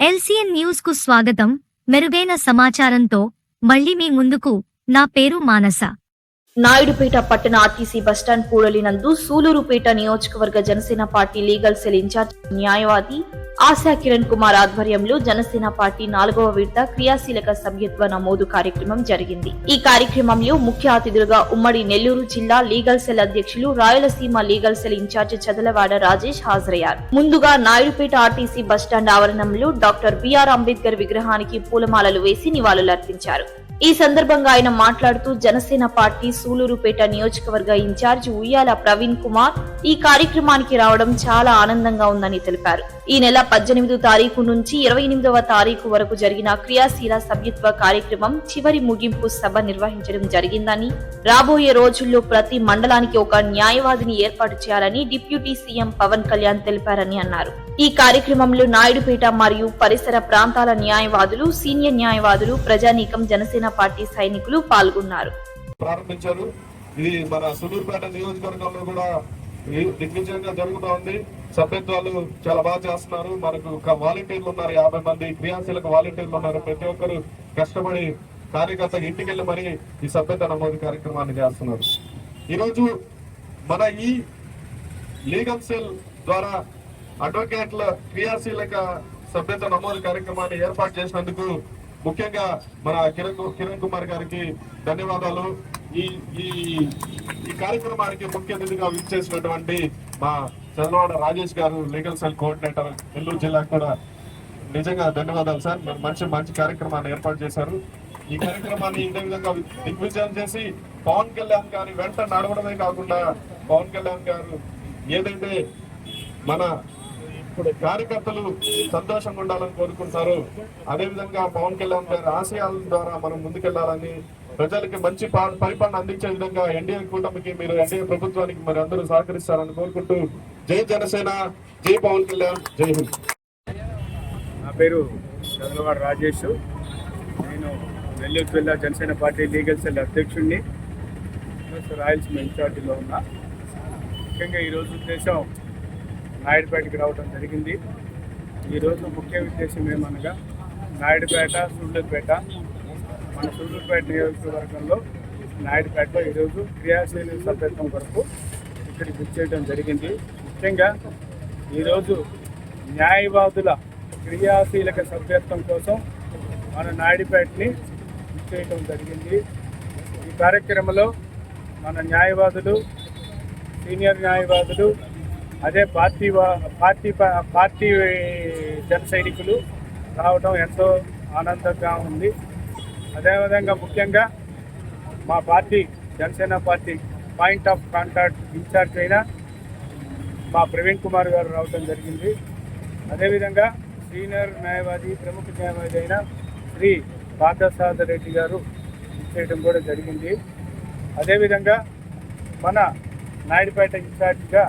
LCN న్యూస్కు స్వాగతం. మెరుగైన సమాచారంతో మళ్ళీ మీ ముందుకు నా పేరు మానస. నాయుడుపేట పట్టణ ఆర్టీసీ బస్టాండ్ కూడలినందు సూలూరుపేట నియోజకవర్గ Janasena party legal cell incharge న్యాయవాది ఆశా కిరణ్ కుమార్ ఆధ్వర్యంలో జనసేన పార్టీ నాలుగవ విడత క్రియాశీలక సభ్యత్వ నమోదు కార్యక్రమం జరిగింది. ఈ కార్యక్రమంలో ముఖ్య అతిథులుగా ఉమ్మడి నెల్లూరు జిల్లా లీగల్ సెల్ అధ్యక్షులు Rayalaseema legal cell incharge Chadalavada Rajesh హాజరయ్యారు. ముందుగా నాయుడుపేట ఆర్టీసీ బస్టాండ్ ఆవరణంలో డాక్టర్ బిఆర్ అంబేద్కర్ విగ్రహానికి పూలమాలలు వేసి నివాళులర్పించారు. ఈ సందర్భంగా ఆయన మాట్లాడుతూ జనసేన పార్టీ సూలూరుపేట నియోజకవర్గ ఇన్ఛార్జ్ ఉయ్యాల ప్రవీణ్ కుమార్ ఈ కార్యక్రమానికి రావడం చాలా ఆనందంగా ఉందని తెలిపారు. ఈ నెల పద్దెనిమిదో తారీఖు నుంచి ఇరవై ఎనిమిదవ తారీఖు వరకు జరిగిన క్రియాశీల సభ్యత్వ కార్యక్రమం చివరి ముగింపు సభ నిర్వహించడం జరిగిందని రాబోయే రోజుల్లో ప్రతి మండలానికి ఒక న్యాయవాదిని ఏర్పాటు చేయాలని డిప్యూటీ సీఎం పవన్ కళ్యాణ్ తెలిపారని అన్నారు. ఈ కార్యక్రమంలో నాయుడుపేట మరియు పరిసర ప్రాంతాల న్యాయవాదులు సీనియర్ న్యాయవాదులు ప్రజానీకం జనసేన పార్టీ సైనికులు పాల్గొన్నారు. ప్రారంభించారు. ఇది మన సులూరుపేట నియోజకవర్గంలో కూడా దిగ్విజయంగా జరుగుతూ ఉంది. సభ్యత్వాలు చాలా బాగా చేస్తున్నారు. మనకు ఒక వాలంటీర్లు ఉన్నారు. యాభై మంది క్రియాశీలక వాలంటీర్లు ఉన్నారు. ప్రతి ఒక్కరు కష్టపడి కార్యకర్త ఇంటికి వెళ్ళి మరి ఈ సభ్యత నమోదు కార్యక్రమాన్ని చేస్తున్నారు. ఈరోజు మన ఈ లీగల్ సెల్ ద్వారా అడ్వకేట్ల క్రియాశీలక సభ్యత నమోదు కార్యక్రమాన్ని ఏర్పాటు చేసినందుకు ముఖ్యంగా మన కిరణ్ కిరణ్ కుమార్ గారికి ధన్యవాదాలు. ఈ ఈ ఈ కార్యక్రమానికి ముఖ్య అతిథిగా విచ్చేసినటువంటి మా చంద్రవాడ రాజేష్ గారు లీగల్ సెల్ కోఆర్డినేటర్ నెల్లూరు జిల్లాకు కూడా నిజంగా ధన్యవాదాలు సార్. మీరు మంచి మంచి కార్యక్రమాన్ని ఏర్పాటు చేశారు. ఈ కార్యక్రమాన్ని ఇదే విధంగా దిగ్విజయం చేసి పవన్ కళ్యాణ్ గారి వెంట నడవడమే కాకుండా పవన్ కళ్యాణ్ గారు ఏదైతే మన కార్యకర్తలు సంతోషంగా ఉండాలని కోరుకుంటారు అదే విధంగా పవన్ కళ్యాణ్ గారి ఆశయాల ద్వారా మనం ముందుకెళ్ళాలని ప్రజలకి మంచి పా- పరిపాలన అందించే విధంగా ఎన్డీఏ కూటమికి మీరు ఎన్డీఏ ప్రభుత్వానికి మరి అందరూ సహకరిస్తారని కోరుకుంటూ జై జనసేన జై పవన్ కళ్యాణ్ జై హింద్. నా పేరు చంద్రవాడ రాజేష్. నేను నెల్లూరు జిల్లా జనసేన పార్టీ లీగల్ సెల్ అధ్యక్షుడిని ప్లస్ రాయలసీమ ఇన్ఛార్జిలో ఉన్నా. ముఖ్యంగా ఈరోజు ఉద్దేశం నాయుడుపేటకి రావడం జరిగింది. ఈరోజు ముఖ్య ఉద్దేశం ఏమనగా నాయుడుపేట సూళ్ళూరుపేట మన సూళ్ళూరుపేట నియోజకవర్గంలో నాయుడుపేటలో ఈరోజు క్రియాశీల సభ్యత్వం కొరకు ఇక్కడికి వచ్చేయడం జరిగింది. ముఖ్యంగా ఈరోజు న్యాయవాదుల క్రియాశీలక సభ్యత్వం కోసం మన నాయుడుపేటని చేయడం జరిగింది. ఈ కార్యక్రమంలో మన న్యాయవాదులు సీనియర్ న్యాయవాదులు అదే పార్టీ పార్టీ పార్టీ జన సైనికులు రావడం ఎంతో ఆనందంగా ఉంది. అదేవిధంగా ముఖ్యంగా మా party Janasena party point of contact incharge అయిన మా ప్రవీణ్ కుమార్ గారు రావడం జరిగింది. అదేవిధంగా సీనియర్ న్యాయవాది ప్రముఖ న్యాయవాది అయిన శ్రీ పార్థసారథి రెడ్డి గారు చేయడం కూడా జరిగింది. అదేవిధంగా మన నాయుడుపేట ఇన్ఛార్జిగా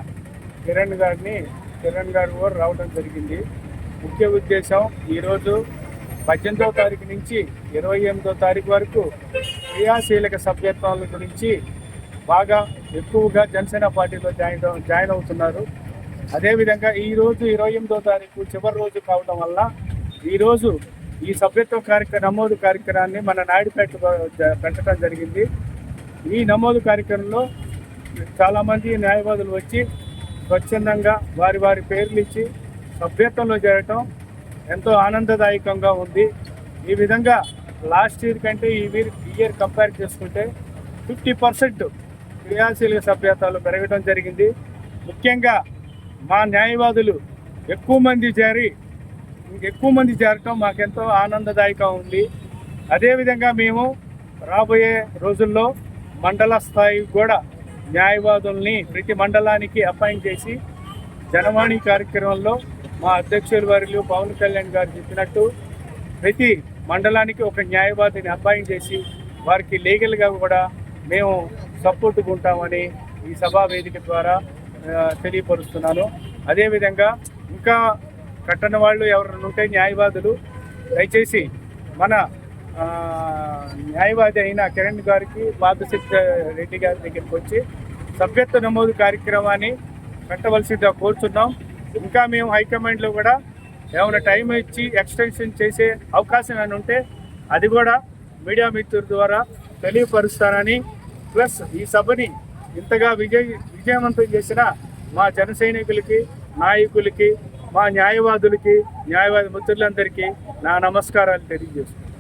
కిరణ్ గారిని కిరణ్ గారు కూడా రావడం జరిగింది. ముఖ్య ఉద్దేశం ఈరోజు పద్దెనిమిదవ తారీఖు నుంచి ఇరవై ఎనిమిదో తారీఖు వరకు క్రియాశీలక సభ్యత్వాల గురించి బాగా ఎక్కువగా జనసేన పార్టీలో జాయిన్ జాయిన్ అవుతున్నారు. అదేవిధంగా ఈ రోజు ఇరవై ఎనిమిదో తారీఖు చివరి రోజు కావడం వల్ల ఈరోజు ఈ సభ్యత్వ కార్యక్రమ నమోదు కార్యక్రమాన్ని మన నాయుడుపేట పెట్టడం జరిగింది. ఈ నమోదు కార్యక్రమంలో చాలామంది న్యాయవాదులు వచ్చి స్వచ్ఛందంగా వారి వారి పేర్లు ఇచ్చి సభ్యత్వంలో చేరటం ఎంతో ఆనందదాయకంగా ఉంది. ఈ విధంగా లాస్ట్ ఇయర్ కంటే ఈ ఇయర్ ఇయర్ కంపేర్ చేసుకుంటే ఫిఫ్టీ పర్సెంట్ క్రియాశీలక సభ్యత్వాలు పెరగడం జరిగింది. ముఖ్యంగా మా న్యాయవాదులు ఎక్కువ మంది చేరి ఎక్కువ మంది చేరటం మాకెంతో ఆనందదాయకంగా ఉంది. అదేవిధంగా మేము రాబోయే రోజుల్లో మండల స్థాయి కూడా న్యాయవాదుల్ని ప్రతి మండలానికి అపాయింట్ చేసి జనవాణి కార్యక్రమంలో మా అధ్యక్షుల వారిలు పవన్ కళ్యాణ్ గారు చెప్పినట్టు ప్రతి మండలానికి ఒక న్యాయవాదిని అపాయింట్ చేసి వారికి లీగల్గా కూడా మేము సపోర్ట్గా ఉంటామని ఈ సభా వేదిక ద్వారా తెలియపరుస్తున్నాను. అదేవిధంగా ఇంకా కట్టని వాళ్ళు ఎవరైనా ఉంటే న్యాయవాదులు దయచేసి మన న్యాయవాది అయిన కిరణ్ గారికి పాదశక్తి రెడ్డి గారి దగ్గరికి వచ్చి సభ్యత్వ నమోదు కార్యక్రమాన్ని పెట్టవలసిందిగా కోరుతున్నాం. ఇంకా మేము హైకమాండ్లో కూడా ఏమైనా టైం ఇచ్చి ఎక్స్టెన్షన్ చేసే అవకాశం అని ఉంటే అది కూడా మీడియా మిత్రుల ద్వారా తెలియపరుస్తానని ప్లస్ ఈ సభని ఇంతగా విజయ విజయవంతం చేసిన మా జన సైనికులకి నాయకులకి మా న్యాయవాదులకి న్యాయవాది మిత్రులందరికీ నా నమస్కారాలు తెలియజేస్తున్నాను.